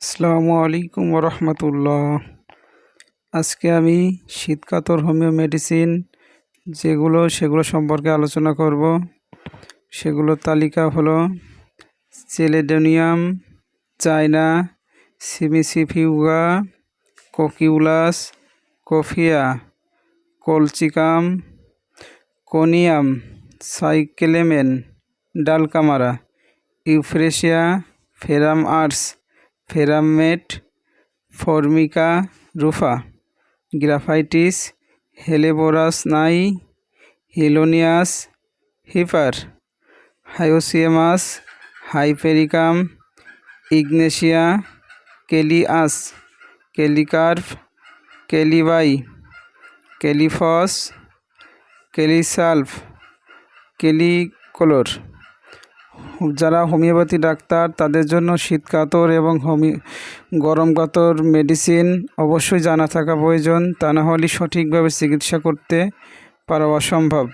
আসসালামু আলাইকুম রহমতুল্লাহ আজকে আমি শীতকাতর হোমিও মেডিসিন যেগুলো, সেগুলো সম্পর্কে আলোচনা করব। সেগুলোর তালিকা হলো chelidonium, China, cimicifuga, cocculus, coffea, colchicum, conium, cyclamen, dulcamara, euphrasia, ferrum ars ferrum met formica rufa, graphites, helleborus নাই, helonias, hepar hyoscyamus hypericum, ignatia, কেলিয়াস kali carb kali bi, kali phos kali sulph কেলিকোলোর। যারা homeopathy doctor, তাদের জন্য শীত কাতর এবং হোমি, গরম কাতর medicine অবশ্যই জানা থাকা প্রয়োজন। তা না হলে সঠিকভাবে চিকিৎসা করতে পারা অসম্ভব।